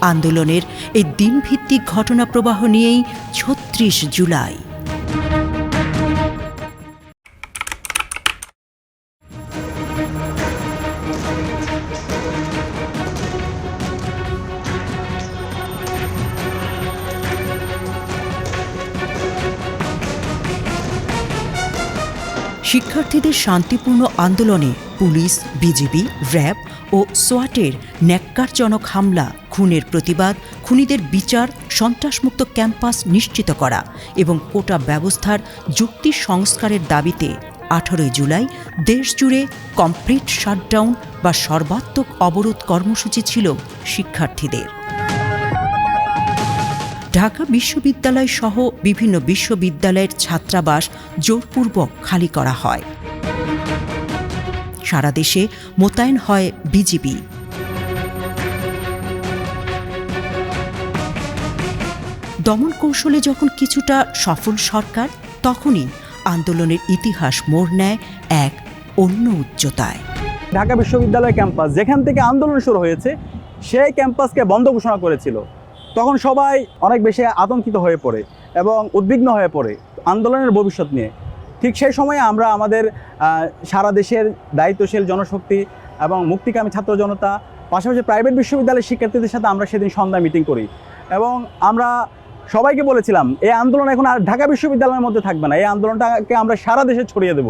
আন্দোলনের এই দিনভিত্তিক ঘটনা প্রবাহ নিয়েই ছত্রিশ জুলাই। শিক্ষার্থীদের শান্তিপূর্ণ আন্দোলনে পুলিশ, বিজিবি, র্যাব ও সোয়াটের ন্যাক্কারজনক হামলা, খুনের প্রতিবাদ, খুনিদের বিচার, সন্ত্রাসমুক্ত ক্যাম্পাস নিশ্চিত করা এবং কোটা ব্যবস্থার যুক্তি সংস্কারের দাবিতে আঠারোই জুলাই দেশজুড়ে কমপ্লিট শাটডাউন বা সর্বাত্মক অবরোধ কর্মসূচি ছিল শিক্ষার্থীদের। ঢাকা বিশ্ববিদ্যালয় সহ বিভিন্ন বিশ্ববিদ্যালয়ের ছাত্রাবাস জোরপূর্বক খালি করা হয়। সারা দেশে মোতায়েন হয় বিজিবি। দমন কৌশলে যখন কিছুটা সফল সরকার, তখনই আন্দোলনের ইতিহাস মোড় নেয় এক অন্য উচ্চতায়। ঢাকা বিশ্ববিদ্যালয় ক্যাম্পাস যেখান থেকে আন্দোলন শুরু হয়েছে, সেই ক্যাম্পাসকে বন্ধ ঘোষণা করেছিল। তখন সবাই অনেক বেশি আতঙ্কিত হয়ে পড়ে এবং উদ্বিগ্ন হয়ে পড়ে আন্দোলনের ভবিষ্যৎ নিয়ে। ঠিক সেই সময়ে আমরা আমাদের সারা দেশের দায়িত্বশীল জনশক্তি এবং মুক্তিকামী ছাত্র জনতা, পাশাপাশি প্রাইভেট বিশ্ববিদ্যালয়ের শিক্ষার্থীদের সাথে আমরা সেদিন সন্ধ্যা মিটিং করি। এবং আমরা সবাইকে বলেছিলাম, এই আন্দোলন এখন আর ঢাকা বিশ্ববিদ্যালয়ের মধ্যে থাকবে না। এই আন্দোলনটাকে আমরা সারা দেশে ছড়িয়ে দেব।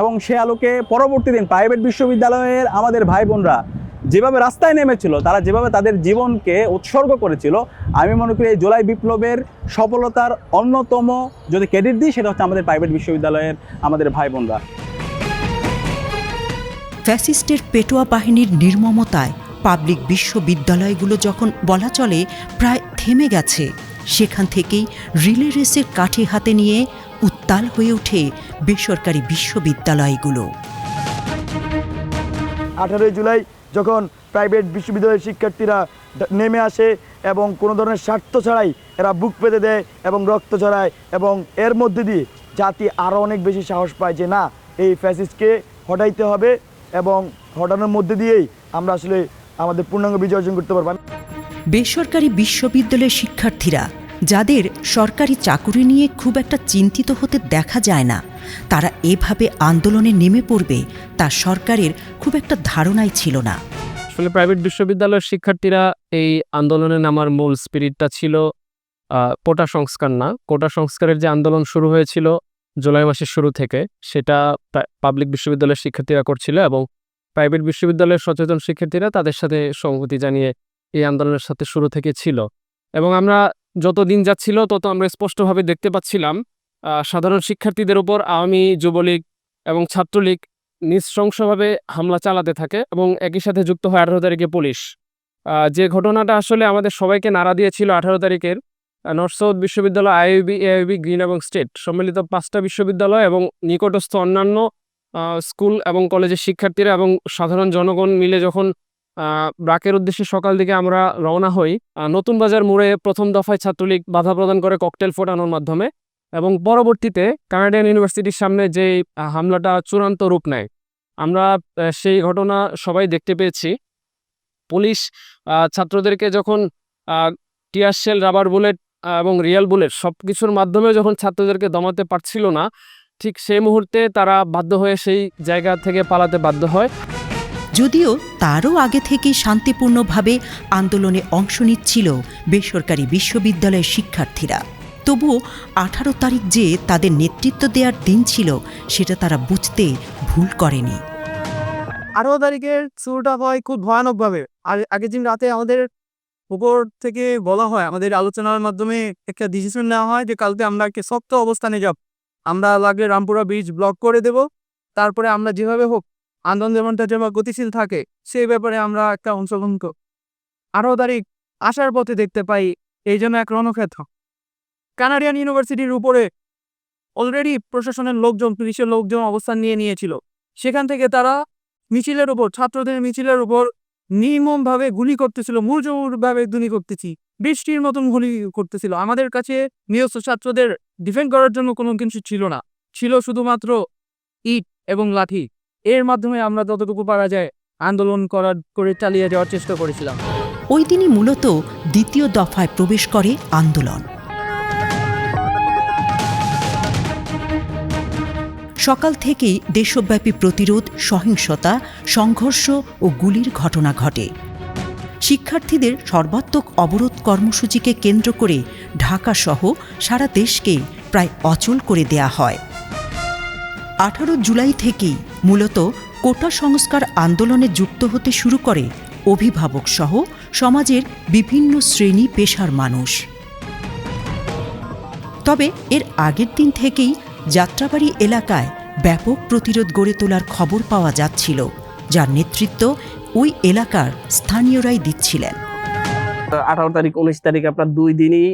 এবং সে আলোকে পরবর্তী দিন প্রাইভেট বিশ্ববিদ্যালয়ের আমাদের ভাই বোনরা যেভাবে রাস্তায় নেমেছিল তারা যেভাবে তাদের জীবনকে উৎসর্গ করেছিল আমি মনে করি এই জুলাই বিপ্লবের সফলতার অন্যতম যদি ক্রেডিট দিই সেটা হচ্ছে আমাদের প্রাইভেট বিশ্ববিদ্যালয়ের আমাদের ভাই বোনরা ফ্যাসিস্টের পেটোয়া বাহিনীর নির্মমতায় পাবলিক বিশ্ববিদ্যালয়গুলো যখন বলা চলে প্রায় থেমে গেছে। সেখান থেকেই রিলে রেসের কাঠি হাতে নিয়ে উত্তাল হয়ে ওঠে বেসরকারি বিশ্ববিদ্যালয়গুলো। আঠারোই জুলাই যখন প্রাইভেট বিশ্ববিদ্যালয়ের শিক্ষার্থীরা নেমে আসে এবং কোনো ধরনের স্বার্থ ছাড়াই এরা বুক পেতে দেয় এবং রক্ত ছড়ায় এবং এর মধ্যে দিয়ে জাতি আরও অনেক বেশি সাহস পায় যে না, এই ফ্যাসিস্টকে হটাইতে হবে এবং হটানোর মধ্যে দিয়েই আমরা আসলে আমাদের পূর্ণাঙ্গ বিজয় অর্জন করতে পারব। বেসরকারি বিশ্ববিদ্যালয়ের শিক্ষার্থীরা যাদের সরকারি চাকুরি নিয়ে খুব একটা চিন্তিত হতে দেখা যায় না, তারা এভাবে আন্দোলনে নেমে পড়বে তা সরকারের খুব একটা ধারণাই ছিল না। আসলে প্রাইভেট বিশ্ববিদ্যালয়ের শিক্ষার্থীরা এই আন্দোলনে নামার মূল স্পিরিটটা ছিল কোটা সংস্কার না। কোটা সংস্কারের যে আন্দোলন শুরু হয়েছিল জুলাই মাসের শুরু থেকে, সেটা পাবলিক বিশ্ববিদ্যালয়ের শিক্ষার্থীরা করছিল এবং প্রাইভেট বিশ্ববিদ্যালয়ের সচেতন শিক্ষার্থীরা তাদের সাথে সংহতি জানিয়ে এই আন্দোলনের সাথে শুরু থেকে ছিল। এবং আমরা যত দিন যাচ্ছিল, তত আমরা স্পষ্টভাবে দেখতে পাচ্ছিলাম সাধারণ শিক্ষার্থীদের উপর আওয়ামী যুবলীগ এবং ছাত্রলীগ নৃশংসভাবে হামলা চালাতে থাকে এবং একই সাথে যুক্ত হয় আঠারো তারিখে পুলিশ। যে ঘটনাটা আসলে আমাদের সবাইকে নাড়া দিয়েছিল আঠারো তারিখের নর্থ বিশ্ববিদ্যালয়, আইআইবি, এআইবি, গ্রিন এবং স্টেট সম্মিলিত পাঁচটা বিশ্ববিদ্যালয় এবং নিকটস্থ অন্যান্য স্কুল এবং কলেজের শিক্ষার্থীরা এবং সাধারণ জনগণ মিলে যখন ব্রাকের উদ্দেশ্যে সকাল দিকে আমরা রওনা হই নতুন বাজার মোড়ে প্রথম দফায় ছাত্রলীগ বাধা প্রদান করে ককটেল ফোটানোর মাধ্যমে এবং পরবর্তীতে কানাডিয়ান ইউনিভার্সিটির সামনে যে হামলাটা চূড়ান্ত রূপ নেয়। আমরা সেই ঘটনা সবাই দেখতে পেয়েছি। পুলিশ ছাত্রদেরকে যখন টিয়ার শেল, রাবার বুলেট এবং রিয়াল বুলেট সব কিছুর মাধ্যমে যখন ছাত্রদেরকে দমাতে পারছিল না, ঠিক সেই মুহূর্তে তারা বাধ্য হয়ে সেই জায়গা থেকে পালাতে বাধ্য হয়। যদিও তারও আগে থেকেই শান্তিপূর্ণভাবে আন্দোলনে অংশ নিচ্ছিল বেসরকারি বিশ্ববিদ্যালয়ের শিক্ষার্থীরা। তবুও আঠারো তারিখ যে তাদের নেতৃত্ব দেওয়ার দিন ছিল, সেটা তারা বুঝতে ভুল করেনি। আঠারো তারিখের শুরুটা হয় খুব ভয়ানকভাবে। আর আগের দিন রাতে আমাদের উপর থেকে বলা হয়, আমাদের আলোচনার মাধ্যমে একটা ডিসিশন নেওয়া হয় যে কালকে আমরা একটা শক্ত অবস্থানে যাব। আমরা লাগলে রামপুরা ব্রিজ ব্লক করে দেব। তারপরে আমরা যেভাবে হোক আন্দোলন যেমনটা যেন গতিশীল থাকে, সেই ব্যাপারে আমরা একটা অংশগ্রহণ ক- আঠারো তারিখ আসার পথে দেখতে পাই, এই জন্য এক রণক্ষেত্র। কানাডিয়ান ইউনিভার্সিটির উপরে অলরেডি প্রশাসনের লোকজন, পুলিশের লোকজন অবস্থান নিয়ে নিয়েছিল। সেখান থেকে তারা মিছিলের উপর, ছাত্রদের মিছিলের উপর নির্মমভাবে গুলি করতেছিল মূর্যভাবে গুলি করতেছি, বৃষ্টির মতন গুলি করতেছিল। আমাদের কাছে নিহত ছাত্রদের ডিফেন্ড করার জন্য কোনো কিছু ছিল না। ছিল শুধুমাত্র ইট এবং লাঠি। এর মাধ্যমে আমরা যতটুকু পারা যায় আন্দোলন করার, করে চালিয়ে যাওয়ার চেষ্টা করেছিলাম। ওই দিনই মূলত দ্বিতীয় দফায় প্রবেশ করে আন্দোলন। সকাল থেকেই দেশব্যাপী প্রতিরোধ, সহিংসতা, সংঘর্ষ ও গুলির ঘটনা ঘটে। শিক্ষার্থীদের সর্বাত্মক অবরোধ কর্মসূচিকে কেন্দ্র করে ঢাকাসহ সারা দেশকে প্রায় অচল করে দেয়া হয়। আঠারো জুলাই থেকেই মূলত কোটা সংস্কার আন্দোলনে যুক্ত হতে শুরু করে অভিভাবক সহ সমাজের বিভিন্ন শ্রেণি পেশার মানুষ। তবে এর আগের দিন থেকেই যাত্রাবাড়ি এলাকায় ব্যাপক প্রতিরোধ গড়ে তোলার খবর পাওয়া যাচ্ছিল, যার নেতৃত্ব ওই এলাকার স্থানীয়রাই দিচ্ছিলেন। আঠারো তারিখ, উনিশ তারিখ আপনার দুই দিনই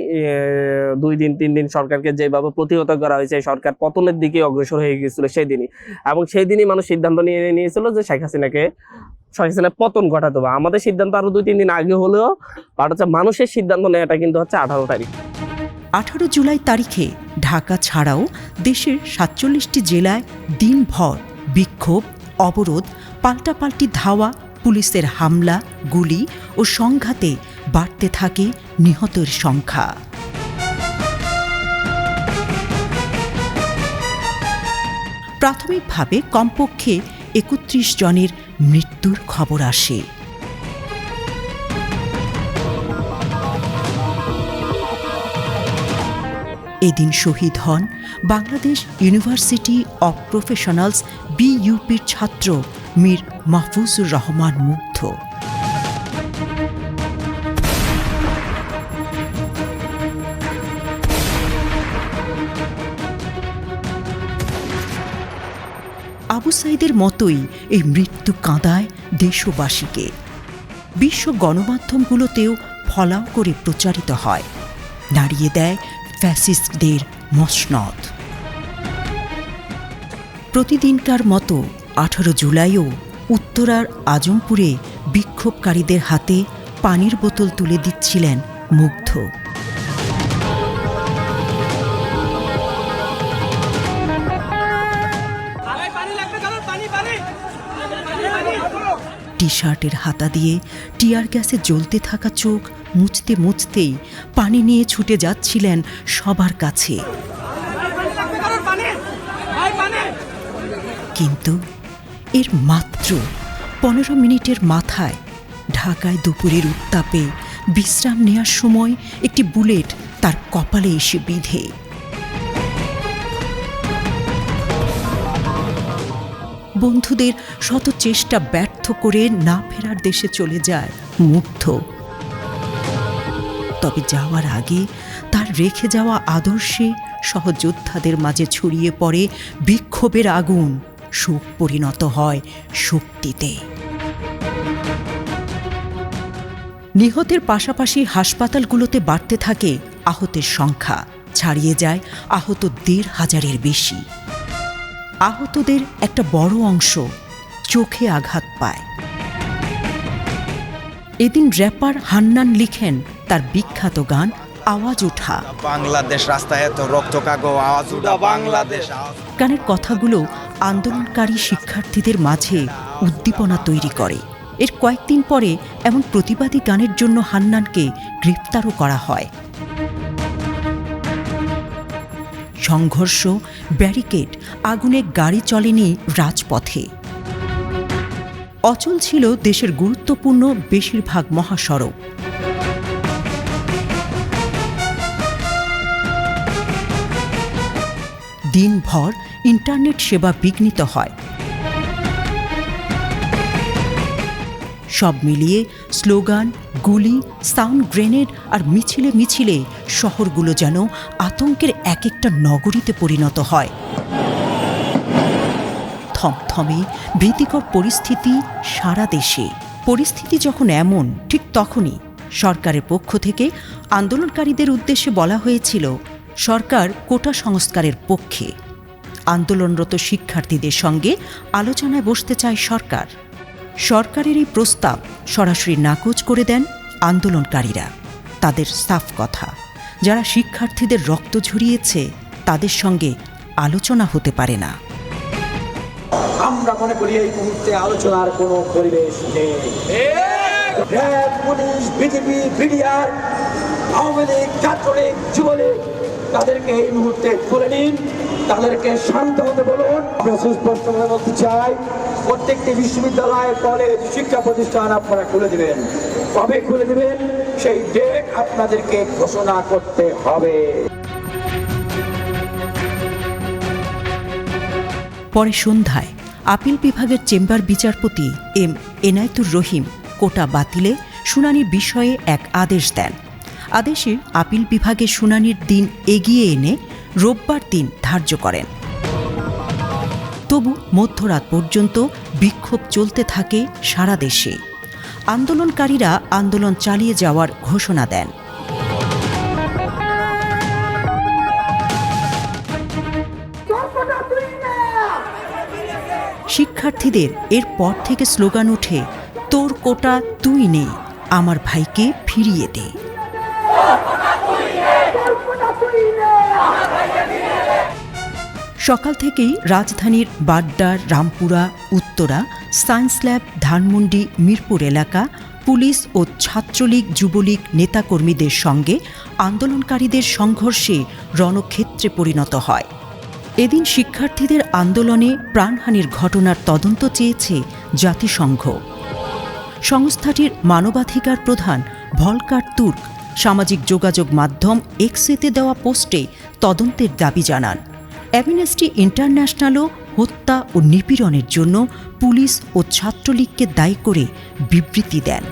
দুই দিন, তিন দিন সরকারকে যেভাবে প্রতিহত করা হয়েছে সরকার পতনের দিকে অগ্রসর হয়ে গিয়েছিল সেই দিনই। এবং সেই দিনই মানুষ সিদ্ধান্ত নিয়ে নিয়েছিল যে শেখ হাসিনাকে, শেখ পতন ঘটাতে হবে। আমাদের সিদ্ধান্ত আরও দুই, তিন দিন আগে হলেও, বাট হচ্ছে মানুষের সিদ্ধান্ত নেওয়াটা কিন্তু হচ্ছে আঠারো তারিখ। আঠারো জুলাই তারিখে ঢাকা ছাড়াও দেশের সাতচল্লিশটি জেলায় দিনভর বিক্ষোভ, অবরোধ, পাল্টাপাল্টি ধাওয়া, পুলিশের হামলা, গুলি ও সংঘাতে বাড়তে থাকে নিহতের সংখ্যা। প্রাথমিকভাবে কমপক্ষে একত্রিশ জনের মৃত্যুর খবর আসে। এদিন শহীদ হন বাংলাদেশ ইউনিভার্সিটি অব প্রফেশনালস বিইউপির ছাত্র মীর মাহফুজুর রহমান মুগ্ধ। আবু সাইদের মতোই এই মৃত্যু কাঁদায় দেশবাসীকে। বিশ্ব গণমাধ্যমগুলোতেও ফলাও করে প্রচারিত হয়। নাড়িয়ে দেয় ফ্যাসিস্টদের মসনদ। প্রতিদিনকার মতো আঠারো জুলাইও উত্তরার আজমপুরে বিক্ষোভকারীদের হাতে পানির বোতল তুলে দিচ্ছিলেন মুগ্ধ। টি শার্টের হাতা দিয়ে টিয়ার গ্যাসে জ্বলতে থাকা চোখ মুছতে মুছতেই পানি নিয়ে ছুটে যাচ্ছিলেন সবার কাছে। কিন্তু এর মাত্র পনেরো মিনিটের মাথায় ঢাকায় দুপুরের উত্তাপে বিশ্রাম নেওয়ার সময় একটি বুলেট তার কপালে এসে বিধে। বন্ধুদের শত চেষ্টা ব্যর্থ করে না ফেরার দেশে চলে যায় মুগ্ধ। তবে যাওয়ার আগে তার রেখে যাওয়া আদর্শে সহযোদ্ধাদের মাঝে ছড়িয়ে পড়ে বিক্ষোভের আগুন। সুখ পরিণত হয় শক্তিতে। নিহতের পাশাপাশি হাসপাতালগুলোতে বাড়তে থাকে আহতের সংখ্যা। ছাড়িয়ে যায় আহত দেড় হাজারের বেশি। আহতদের একটা বড় অংশ চোখে আঘাত পায়। এদিন র্যাপার হান্নান লিখেন তার বিখ্যাত গান আওয়াজ ওঠা। বাংলাদেশ রাস্তায় এত রক্ত কাগো আওয়াজ উঠা বাংলাদেশ গানের কথাগুলো আন্দোলনকারী শিক্ষার্থীদের মাঝে উদ্দীপনা তৈরি করে। এর কয়েকদিন পরে এমন প্রতিবাদী গানের জন্য হান্নানকে গ্রেপ্তারও করা হয়। সংঘর্ষ, ব্যারিকেড, আগুনে গাড়ি চলেনি রাজপথে। অচল ছিল দেশের গুরুত্বপূর্ণ বেশিরভাগ মহাসড়ক। দিনভর ইন্টারনেট সেবা বিঘ্নিত হয়। সব মিলিয়ে স্লোগান গুলি, সাউন্ড গ্রেনেড আর মিছিলে মিছিলে শহরগুলো যেন আতঙ্কের এক একটা নগরীতে পরিণত হয়। থমথমে ভীতিকর পরিস্থিতি সারা দেশে। পরিস্থিতি যখন এমন, ঠিক তখনই সরকারের পক্ষ থেকে আন্দোলনকারীদের উদ্দেশ্যে বলা হয়েছিল, সরকার কোটা সংস্কারের পক্ষে। আন্দোলনরত শিক্ষার্থীদের সঙ্গে আলোচনায় বসতে চায় সরকার। সরকারের এই প্রস্তাব সরাসরি নাকচ করে দেন আন্দোলনকারীরা তাদের সাফ কথা। যারা শিক্ষার্থীদের রক্ত ঝরিয়েছে তাদের সঙ্গে আলোচনা হতে পারে না। আমরা মনে করি এই মুহূর্তে আলোচনার কোনো পরিবেশ নেই। RAB police BJP BDR Awami League Chhatra League Jubo League তাদেরকে এই মুহূর্তে তুলে নিন তাদেরকে শান্ত হতে বলুন। আমরা সুস্পষ্ট ভাবে বলতে চাই প্রত্যেকটি বিশ্ববিদ্যালয়, কলেজ, শিক্ষা প্রতিষ্ঠান আপনারা খুলে দিবেন। কবে খুলে দিবেন? সেই ডেট আপনাদেরকে ঘোষণা করতে হবে। পরে সন্ধ্যায় আপিল বিভাগের চেম্বার বিচারপতি এম এনায়েতুর রহিম কোটা বাতিলে শুনানির বিষয়ে এক আদেশ দেন। আদেশে আপিল বিভাগের শুনানির দিন এগিয়ে এনে রোববার দিন ধার্য করেন। তবু মধ্যরাত পর্যন্ত বিক্ষোভ চলতে থাকে সারা দেশে। আন্দোলনকারীরা আন্দোলন চালিয়ে যাওয়ার ঘোষণা দেন। শিক্ষার্থীদের এরপর থেকে স্লোগান ওঠে, তোর কোটা তুই নে, আমার ভাইকে ফিরিয়ে দে। সকাল থেকেই রাজধানীর বাড্ডার রামপুরা, উত্তরা, সায়েন্স ল্যাব, ধানমন্ডি, মিরপুর এলাকা, পুলিশ ও ছাত্রলীগ, যুবলীগ নেতাকর্মীদের সঙ্গে আন্দোলনকারীদের সংঘর্ষে রণক্ষেত্রে পরিণত হয়। এদিন শিক্ষার্থীদের আন্দোলনে প্রাণহানির ঘটনার তদন্ত চেয়েছে জাতিসংঘ। সংস্থাটির মানবাধিকার প্রধান ভলকার তুর্ক সামাজিক যোগাযোগ মাধ্যম এক্সেতে দেওয়া পোস্টে তদন্তের দাবি জানান। অ্যামনেস্টি ইন্টারন্যাশনালও হত্যা ও নিপীড়নের জন্য পুলিশ ও ছাত্রলীগকে দায়ী করে বিবৃতি দেন।